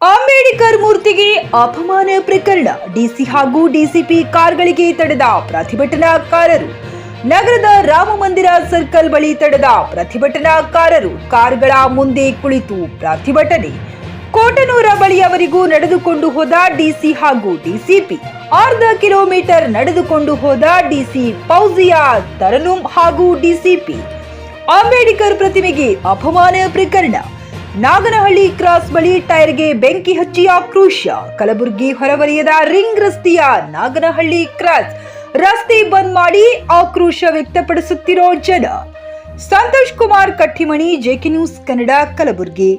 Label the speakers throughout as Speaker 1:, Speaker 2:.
Speaker 1: ಅಂಬೇಡ್ಕರ್ ಮೂರ್ತಿಗೆ ಅಪಮಾನ ಪ್ರಕರಣ. ಡಿಸಿ ಹಾಗೂ ಡಿಸಿಪಿ ಕಾರ್ಗಳಿಗೆ ತಡೆದ ಪ್ರತಿಭಟನಾಕಾರರು. ನಗರದ ರಾಮ ಮಂದಿರ ಸರ್ಕಲ್ ಬಳಿ ತಡೆದ ಪ್ರತಿಭಟನಾಕಾರರು. ಕಾರ್ಗಳ ಮುಂದೆ ಕುಳಿತು ಪ್ರತಿಭಟನೆ. ಕೋಟನೂರ ಬಳಿಯವರೆಗೂ ನಡೆದುಕೊಂಡು ಹೋದ ಡಿಸಿ ಹಾಗೂ ಡಿಸಿಪಿ. ಅರ್ಧ ಕಿಲೋಮೀಟರ್ ನಡೆದುಕೊಂಡು ಹೋದ ಡಿಸಿ ಪೌಜಿಯಾ ತರನುಂ ಹಾಗೂ ಡಿಸಿಪಿ. ಅಂಬೇಡ್ಕರ್ ಪ್ರತಿಮೆಗೆ ಅಪಮಾನ ಪ್ರಕರಣ. ನಾಗನಹಳ್ಳಿ ಕ್ರಾಸ್ ಬಳಿ ಟೈರ್ಗೆ ಬೆಂಕಿ ಹಚ್ಚಿ ಆಕ್ರೋಶ ಕಲಬುರಗಿ ಹೊರವಲಯದ ರಿಂಗ್ ರಸ್ತೆಯ ನಾಗನಹಳ್ಳಿ ಕ್ರಾಸ್ ರಸ್ತೆ ಬಂದ್ ಮಾಡಿ ಆಕ್ರೋಶ ವ್ಯಕ್ತಪಡಿಸುತ್ತಿರೋ ಜನ. Santosh Kumar Kattimani JK news Kannada Kalaburagi.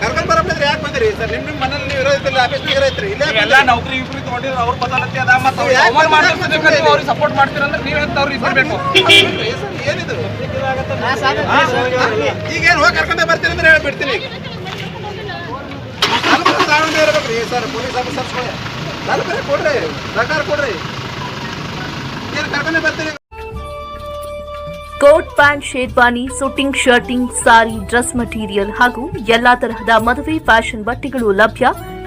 Speaker 2: ಕರ್ಕೊಂಡೆ ಬರ್ತೀರಿ ಯಾಕೆ ಬಂದಿರಿ ಸರ್ ನಿಮ್ ನಿಮ್
Speaker 3: ಎಲ್ಲ ನೌಕರಿ ಇಬ್ರಿ ತಗೊಂಡಿದ್ರು ಅವ್ರ ಬದಲತ್ತಿ ಅದ ಮತ್ತೆ ಅವ್ರು
Speaker 2: ಯಾಕ್
Speaker 3: ಅವಮಾನ
Speaker 2: ಬಂದ್ರೆ?
Speaker 3: ಮಾಡ್ತಿರ್ತಾರೆ,
Speaker 2: ಮತ್ತೆ
Speaker 3: ನೀವು ಅವ್ರಿಗೆ ಸಪೋರ್ಟ್ ಮಾಡ್ತೀರಂದ್ರೆ ನೀವ್ ಹೇಳ್ತಾ ಅವ್ರಿಗೆ ಬರ್ಬೇಕು
Speaker 2: ಬಂದ್ರಿ ಸರ್, ಏನಿದು? ಈಗೇನು ಹೋಗಿ ಕರ್ಕೊಂಡೆ ಬರ್ತೀರಿ ಅಂದ್ರೆ ಹೇಳ್ಬಿಡ್ತೀನಿ ನಲ್ವತ್ತು ಸಾವಿರ ಇರ್ಬೇಕ್ರಿ ಸರ್ ಪೊಲೀಸ್ ಆಫೀಸರ್ಸ್ಗಳು ನಲ್ವತ್ತು ಕೊಡ್ರಿ. ಸರ್ಕಾರ ಕೊಡ್ರಿ. ಏನು ಕರ್ಕೊಂಡೆ ಬರ್ತೀರಿ.
Speaker 4: Coat pant sherwani suiting shirting sari dress material ಹಾಗೂ ಎಲ್ಲಾ ತರಹದ ಮದುವೆ ಫ್ಯಾಷನ್ ಬಟ್ಟೆಗಳು ಲಭ್ಯ.